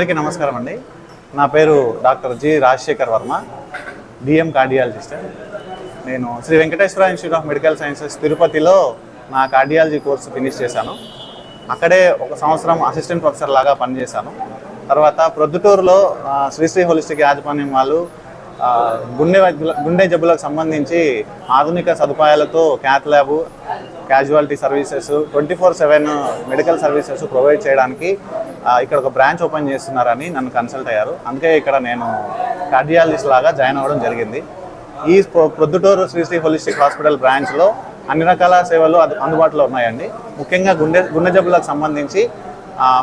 అందరికీ నమస్కారం అండి. నా పేరు doctor G Rajasekhar Varma DM cardiologist. నేను Sri Venkateswara institute of medical sciences తిరుపతిలో నా కార్డియాలజీ కోర్సు ఫినిష్ చేశాను. అక్కడే ఒక సంవత్సరం అసిస్టెంట్ ప్రొఫెసర్ లాగా పనిచేశాను. తర్వాత ప్రొద్దుటూరులో శ్రీశ్రీ హోలిస్టిక్ యాజమాన్యం వాళ్ళు గుండె గుండె జబ్బులకు సంబంధించి ఆధునిక సదుపాయాలతో cath lab casualty services twenty four seven medical services provide చేయడానికి ఇక్కడ ఒక బ్రాంచ్ ఓపెన్ చేస్తున్నారని నన్ను కన్సల్ట్ అయ్యారు. అందుకే ఇక్కడ నేను కార్డియాలజిస్ట్ లాగా జాయిన్ అవ్వడం జరిగింది. ఈ ప్రొద్దుటూరు శ్రీశ్రీ హోలిస్టిక్ హాస్పిటల్ బ్రాంచ్లో అన్ని రకాల సేవలు అందుబాటులో ఉన్నాయండి. ముఖ్యంగా గుండె గుండె జబ్బులకు సంబంధించి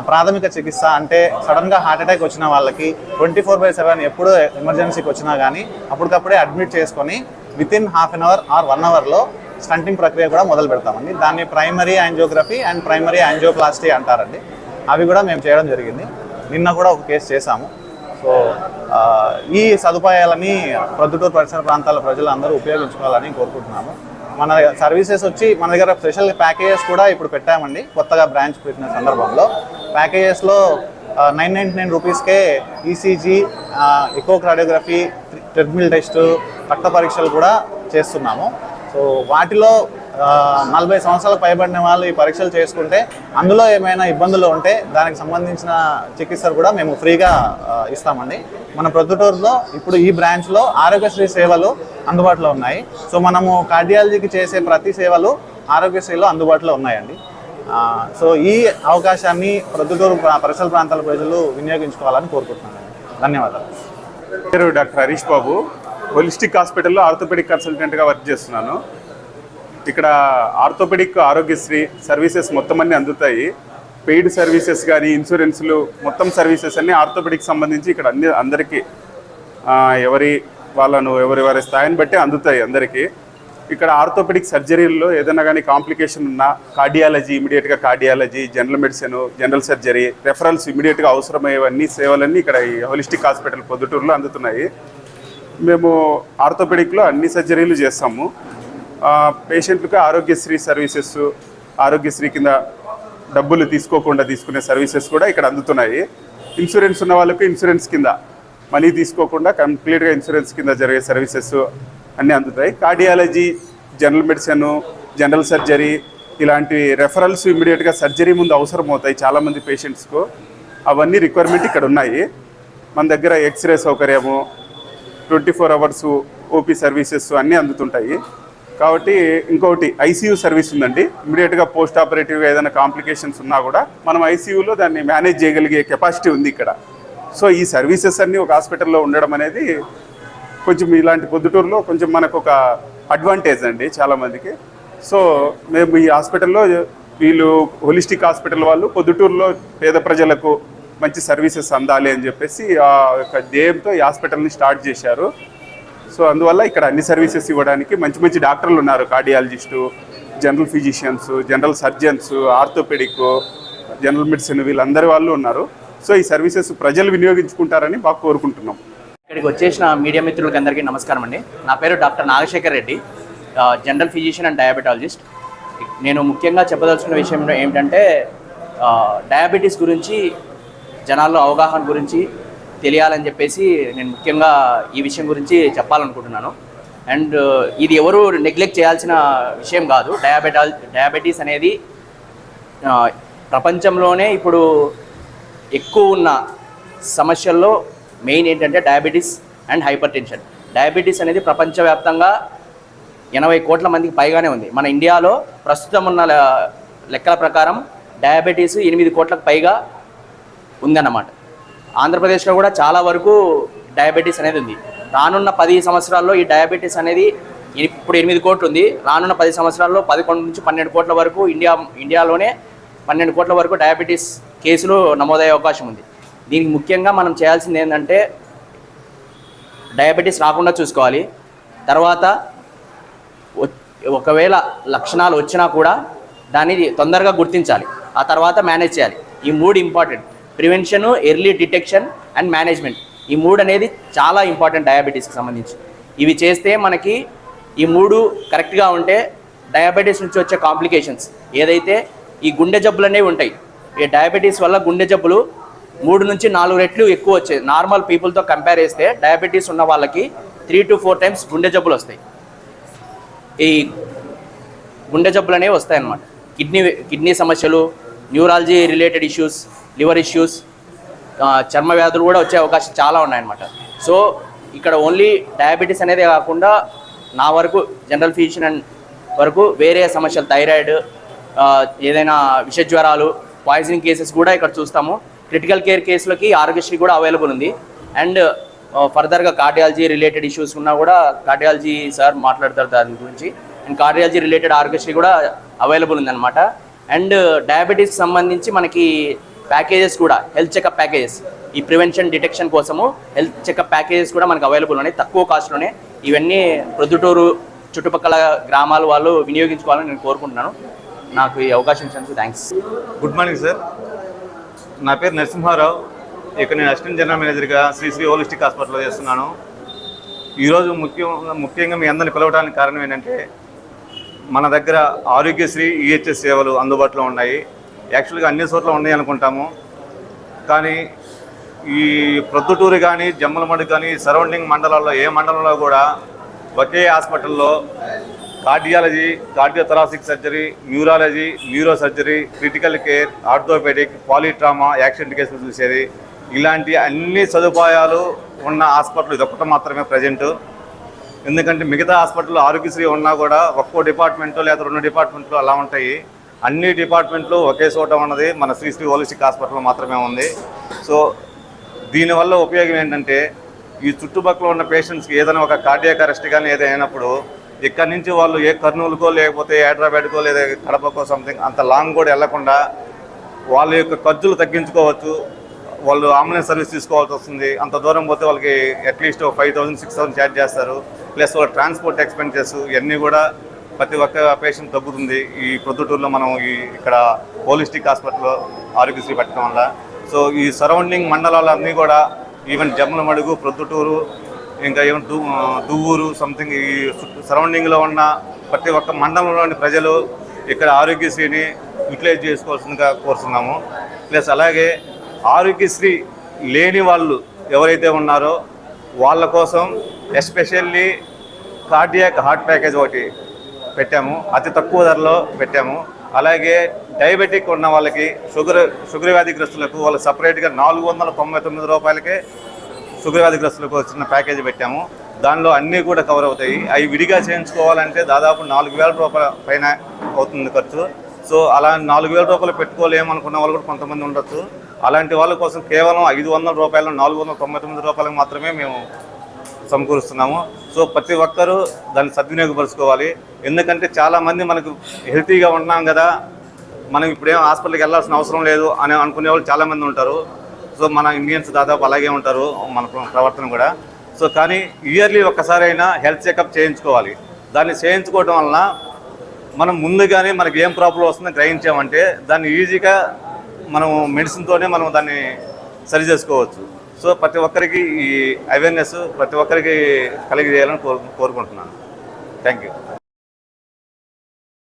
ప్రాథమిక చికిత్స అంటే సడన్గా హార్ట్ అటాక్ వచ్చిన వాళ్ళకి ట్వంటీ ఫోర్ బై సెవెన్ ఎప్పుడు ఎమర్జెన్సీకి వచ్చినా కానీ అప్పటికప్పుడే అడ్మిట్ చేసుకొని with in half an hour or one అవర్లో స్టంటింగ్ ప్రక్రియ కూడా మొదలు పెడతామండి. దాన్ని primary angiography and primary angioplasty అంటారండి. అవి కూడా మేము చేయడం జరిగింది. నిన్న కూడా ఒక కేసు చేశాము. సో ఈ సదుపాయాలని ప్రొద్దుటూరు పరిసర ప్రాంతాల ప్రజలందరూ ఉపయోగించుకోవాలని కోరుకుంటున్నాము. మన సర్వీసెస్ వచ్చి మన దగ్గర స్పెషల్ ప్యాకేజెస్ కూడా ఇప్పుడు పెట్టామండి కొత్తగా బ్రాంచ్ పెట్టిన సందర్భంలో. ప్యాకేజెస్లో నైన్ నైంటీ నైన్ రూపీస్కే ECG echo echocardiography treadmill test రక్త పరీక్షలు కూడా చేస్తున్నాము. సో వాటిలో నలభై సంవత్సరాలకు పైబడిన వాళ్ళు ఈ పరీక్షలు చేసుకుంటే అందులో ఏమైనా ఇబ్బందులు ఉంటే దానికి సంబంధించిన చికిత్సలు కూడా మేము ఫ్రీగా ఇస్తామండి. మన ప్రొద్దుటూరులో ఇప్పుడు ఈ బ్రాంచ్లో ఆరోగ్యశ్రీ సేవలు అందుబాటులో ఉన్నాయి. సో మనము కార్డియాలజీకి చేసే ప్రతి సేవలు ఆరోగ్యశ్రీలో అందుబాటులో ఉన్నాయండి. సో ఈ అవకాశాన్ని ప్రొద్దుటూరు పరిసర ప్రాంతాల ప్రజలు వినియోగించుకోవాలని కోరుకుంటున్నాను. ధన్యవాదాలు. పేరు డాక్టర్ హరీష్ బాబు. హోలిస్టిక్ హాస్పిటల్లో ఆర్థోపెడిక్ కన్సల్టెంట్గా వర్క్ చేస్తున్నాను. ఇక్కడ ఆర్థోపెడిక్ ఆరోగ్యశ్రీ సర్వీసెస్ మొత్తం అన్ని అందుతాయి. పెయిడ్ సర్వీసెస్ కానీ ఇన్సూరెన్స్లు మొత్తం సర్వీసెస్ అన్ని ఆర్థోపెడిక్ సంబంధించి ఇక్కడ అన్ని అందరికీ ఎవరి వాళ్ళను ఎవరి వారి స్థాయిని బట్టి అందుతాయి అందరికీ. ఇక్కడ ఆర్థోపెడిక్ సర్జరీల్లో ఏదైనా కానీ కాంప్లికేషన్ ఉన్నా కార్డియాలజీ ఇమీడియట్గా cardiology general medicine general surgery referrals ఇమీడియట్గా అవసరమయ్యేవన్నీ సేవలన్నీ ఇక్కడ ఈ హోలిస్టిక్ హాస్పిటల్ పొద్దుటూరులో అందుతున్నాయి. మేము ఆర్థోపెడిక్లో అన్ని సర్జరీలు చేస్తాము. పేషెంట్లకు ఆరోగ్యశ్రీ సర్వీసెస్ ఆరోగ్యశ్రీ కింద డబ్బులు తీసుకోకుండా తీసుకునే సర్వీసెస్ కూడా ఇక్కడ అందుతున్నాయి. ఇన్సూరెన్స్ ఉన్న వాళ్ళకు ఇన్సూరెన్స్ కింద మనీ తీసుకోకుండా కంప్లీట్గా ఇన్సూరెన్స్ కింద జరిగే సర్వీసెస్ అన్నీ అందుతాయి. Cardiology general medicine general surgery ఇలాంటి రెఫరల్స్ ఇమ్మీడియట్గా సర్జరీ ముందు అవసరం అవుతాయి చాలామంది పేషెంట్స్కు అవన్నీ రిక్వైర్మెంట్ ఇక్కడ ఉన్నాయి. మన దగ్గర x ray సౌకర్యము twenty four hours OP services అన్నీ అందుతుంటాయి. కాబట్టి ఇంకొకటి ఐసీయూ సర్వీస్ ఉందండి. ఇమీడియట్గా పోస్ట్ ఆపరేటివ్గా ఏదైనా కాంప్లికేషన్స్ ఉన్నా కూడా మనం ఐసీయూలో దాన్ని మేనేజ్ చేయగలిగే కెపాసిటీ ఉంది ఇక్కడ. సో ఈ సర్వీసెస్ అన్నీ ఒక హాస్పిటల్లో ఉండడం అనేది కొంచెం ఇలాంటి పొద్దుటూరులో కొంచెం మనకు ఒక అడ్వాంటేజ్ అండి చాలామందికి. సో మేము ఈ హాస్పిటల్లో వీళ్ళు హోలిస్టిక్ హాస్పిటల్ వాళ్ళు పొద్దుటూరులో పేద ప్రజలకు మంచి సర్వీసెస్ అందాలి అని చెప్పేసి ఆ యొక్క ధ్యేయంతో ఈ హాస్పిటల్ని స్టార్ట్ చేశారు. సో అందువల్ల ఇక్కడ అన్ని సర్వీసెస్ ఇవ్వడానికి మంచి మంచి డాక్టర్లు ఉన్నారు. Cardiologist general physicians general surgeons orthopaedic general medicine వీళ్ళందరి వాళ్ళు ఉన్నారు. సో ఈ సర్వీసెస్ ప్రజలు వినియోగించుకుంటారని బాగా కోరుకుంటున్నాం. ఇక్కడికి వచ్చేసిన మీడియా మిత్రులకి అందరికీ నమస్కారం అండి. నా పేరు doctor Nagasekhar Reddy general physician and diabetologist. నేను ముఖ్యంగా చెప్పదలుచుకున్న విషయం ఏమిటంటే డయాబెటీస్ గురించి జనాల్లో అవగాహన గురించి తెలియాలని చెప్పేసి నేను ముఖ్యంగా ఈ విషయం గురించి చెప్పాలనుకుంటున్నాను. అండ్ ఇది ఎవరు నెగ్లెక్ట్ చేయాల్సిన విషయం కాదు. డయాబెటాల్ డయాబెటీస్ అనేది ప్రపంచంలోనే ఇప్పుడు ఎక్కువ ఉన్న సమస్యల్లో మెయిన్ ఏంటంటే diabetes and hypertension diabetes అనేది ప్రపంచవ్యాప్తంగా ఎనభై కోట్ల మందికి పైగానే ఉంది. మన ఇండియాలో ప్రస్తుతం ఉన్న లెక్కల ప్రకారం డయాబెటీస్ ఎనిమిది కోట్లకు పైగా ఉందన్నమాట. ఆంధ్రప్రదేశ్లో కూడా చాలా వరకు డయాబెటీస్ అనేది ఉంది. రానున్న పది సంవత్సరాల్లో ఈ డయాబెటీస్ అనేది ఇప్పుడు ఎనిమిది కోట్లు ఉంది. రానున్న పది సంవత్సరాల్లో పదకొండు నుంచి పన్నెండు కోట్ల వరకు ఇండియా ఇండియాలోనే పన్నెండు కోట్ల వరకు డయాబెటీస్ కేసులు నమోదయ్యే అవకాశం ఉంది. దీనికి ముఖ్యంగా మనం చేయాల్సింది ఏంటంటే డయాబెటీస్ రాకుండా చూసుకోవాలి. తర్వాత ఒకవేళ లక్షణాలు వచ్చినా కూడా దాన్ని తొందరగా గుర్తించాలి. ఆ తర్వాత మేనేజ్ చేయాలి. ఈ మూడు important. Prevention early detection and management. ఈ మూడు అనేది చాలా ఇంపార్టెంట్ డయాబెటీస్కి సంబంధించి. ఇవి చేస్తే మనకి ఈ మూడు కరెక్ట్గా ఉంటే డయాబెటీస్ నుంచి వచ్చే కాంప్లికేషన్స్ ఏదైతే ఈ గుండె జబ్బులు అనేవి ఉంటాయి ఈ డయాబెటీస్ వల్ల గుండె జబ్బులు మూడు నుంచి నాలుగు రెట్లు ఎక్కువ వచ్చాయి. నార్మల్ పీపుల్తో కంపేర్ చేస్తే డయాబెటీస్ ఉన్న వాళ్ళకి త్రీ టు ఫోర్ టైమ్స్ గుండె జబ్బులు వస్తాయి. ఈ గుండె జబ్బులు అనేవి వస్తాయి అన్నమాట కిడ్నీ కిడ్నీ సమస్యలు neurology related issues liver issues చర్మ వ్యాధులు కూడా వచ్చే అవకాశం చాలా ఉన్నాయన్నమాట. సో ఇక్కడ ఓన్లీ డయాబెటీస్ అనేది కాకుండా నా వరకు జనరల్ ఫిజిషియన్ అండ్ వరకు వేరే సమస్యలు థైరాయిడ్ ఏదైనా విష జ్వరాలు పాయిజనింగ్ కేసెస్ కూడా ఇక్కడ చూస్తాము. క్రిటికల్ కేర్ కేసులకి ఆరోగ్యశ్రీ కూడా అవైలబుల్ ఉంది. అండ్ ఫర్దర్గా కార్డియాలజీ రిలేటెడ్ ఇష్యూస్ ఉన్నా కూడా కార్డియాలజీ సార్ మాట్లాడతారు దాని గురించి. అండ్ కార్డియాలజీ రిలేటెడ్ ఆరోగ్యశ్రీ కూడా అవైలబుల్ ఉందన్నమాట. అండ్ డయాబెటీస్ సంబంధించి మనకి ప్యాకేజెస్ కూడా హెల్త్ చెకప్ ప్యాకేజెస్ ఈ ప్రివెన్షన్ డిటెక్షన్ కోసము హెల్త్ చెకప్ ప్యాకేజెస్ కూడా మనకు అవైలబుల్ ఉన్నాయి. తక్కువ కాస్ట్లోనే ఇవన్నీ ప్రొద్దుటూరు చుట్టుపక్కల గ్రామాల వాళ్ళు వినియోగించుకోవాలని నేను కోరుకుంటున్నాను. నాకు ఈ అవకాశం ఇచ్చినందుకు థ్యాంక్స్ గుడ్ మార్నింగ్ సార్ నా పేరు నరసింహారావు. ఇక్కడ నేను అసిస్టెంట్ జనరల్ మేనేజర్గా శ్రీ శ్రీ హోలిస్టిక్ హాస్పిటల్లో చేస్తున్నాను. ఈరోజు ముఖ్యం ముఖ్యంగా మీ అందరిని పిలవడానికి కారణం ఏంటంటే మన దగ్గర ఆరోగ్యశ్రీ ఈహెచ్ఎస్ సేవలు అందుబాటులో ఉన్నాయి. యాక్చువల్గా అన్ని చోట్ల ఉన్నాయి అనుకుంటాము. కానీ ఈ ప్రొద్దుటూరు కానీ జమ్మలమడి కానీ సరౌండింగ్ మండలాల్లో ఏ మండలంలో కూడా ఒకే హాస్పిటల్లో cardiology cardiothoracic surgery neurology neuro surgery critical care orthopaedic polytrauma accident కేసులు చూసేది. ఇలాంటి అన్ని సదుపాయాలు ఉన్న హాస్పిటల్ ఇదొక్కటి మాత్రమే ప్రజెంట్. ఎందుకంటే మిగతా హాస్పిటల్లో ఆరోగ్యశ్రీ ఉన్నా కూడా ఒక్కో డిపార్ట్మెంట్లో లేదా రెండు డిపార్ట్మెంట్లు అలా ఉంటాయి. అన్ని డిపార్ట్మెంట్లు ఒకే చోట ఉన్నది. మన శ్రీ శ్రీ హోలిస్టిక్ హాస్పిటల్ మాత్రమే ఉంది. సో దీనివల్ల ఉపయోగం ఏంటంటే ఈ చుట్టుపక్కల ఉన్న పేషెంట్స్కి ఏదైనా ఒక కార్డియాక్ అరెస్ట్ కానీ ఏదైనా అయినప్పుడు ఇక్కడి నుంచి వాళ్ళు ఏ కర్నూలుకో లేకపోతే హైదరాబాద్కో లేదా కడపకో సంథింగ్ అంత లాంగ్ కూడా వెళ్ళకుండా వాళ్ళ యొక్క ఖర్చులు తగ్గించుకోవచ్చు. వాళ్ళు అంబులెన్స్ సర్వీస్ తీసుకోవాల్సి వస్తుంది. అంత దూరం పోతే వాళ్ళకి at least five thousand six thousand charge చేస్తారు. ప్లస్ వాళ్ళ ట్రాన్స్పోర్ట్ ఎక్స్పెన్సెస్ ఇవన్నీ కూడా ప్రతి ఒక్క పేషెంట్ తగ్గుతుంది. ఈ ప్రొద్దుటూరులో మనం ఈ ఇక్కడ హోలిస్టిక్ హాస్పిటల్లో ఆరోగ్యశ్రీ పెట్టడం వల్ల. సో ఈ సరౌండింగ్ మండలాలన్నీ కూడా ఈవెన్ జమ్మలమడుగు ప్రొద్దుటూరు ఇంకా ఈవెన్ దు దువ్వూరు సంథింగ్ ఈ సరౌండింగ్లో ఉన్న ప్రతి ఒక్క మండలంలోని ప్రజలు ఇక్కడ ఆరోగ్యశ్రీని యూటిలైజ్ చేసుకోవాల్సిందిగా కోరుతున్నాము. ప్లస్ అలాగే ఆరోగ్యశ్రీ లేని వాళ్ళు ఎవరైతే ఉన్నారో వాళ్ళ కోసం ఎస్పెషల్లీ కార్డియాక్ హార్ట్ ప్యాకేజ్ ఒకటి పెట్టాము అతి తక్కువ ధరలో పెట్టాము. అలాగే డయాబెటిక్ ఉన్న వాళ్ళకి షుగర్ షుగర్ వ్యాధిగ్రస్తులకు వాళ్ళు సపరేట్గా నాలుగు వందల తొంభై తొమ్మిది రూపాయలకే షుగర్ వ్యాధిగ్రస్తులకు వచ్చిన ప్యాకేజీ పెట్టాము. దానిలో అన్నీ కూడా కవర్ అవుతాయి. అవి విడిగా చేయించుకోవాలంటే దాదాపు నాలుగు వేల రూపాయల పైన అవుతుంది ఖర్చు. సో అలా నాలుగు వేల రూపాయలు పెట్టుకోలేమనుకున్న వాళ్ళు కూడా కొంతమంది ఉండొచ్చు. అలాంటి వాళ్ళ కోసం కేవలం ఐదు వందల రూపాయలు నాలుగు వందల తొంభై తొమ్మిది రూపాయలకు మాత్రమే మేము సమకూరుస్తున్నాము. సో ప్రతి ఒక్కరూ దాన్ని సద్వినియోగపరుచుకోవాలి. ఎందుకంటే చాలామంది మనకు హెల్తీగా ఉన్నాం కదా మనం ఇప్పుడేం హాస్పిటల్కి వెళ్ళాల్సిన అవసరం లేదు అని అనుకునే వాళ్ళు చాలామంది ఉంటారు. సో మన ఇండియన్స్ దాదాపు అలాగే ఉంటారు మన ప్రవర్తన కూడా. సో కానీ ఇయర్లీ ఒక్కసారైనా హెల్త్ చెకప్ చేయించుకోవాలి. దాన్ని చేయించుకోవడం వలన మనం ముందుగానే మనకి ఏం ప్రాబ్లం వస్తుందో గ్రహించామంటే దాన్ని ఈజీగా మనం మెడిసిన్తోనే మనం దాన్ని సరి చేసుకోవచ్చు. సో ప్రతి ఒక్కరికి ఈ అవేర్నెస్ ప్రతి ఒక్కరికి కలిగజేయాలని కోరు కోరుకుంటున్నాను. Thank you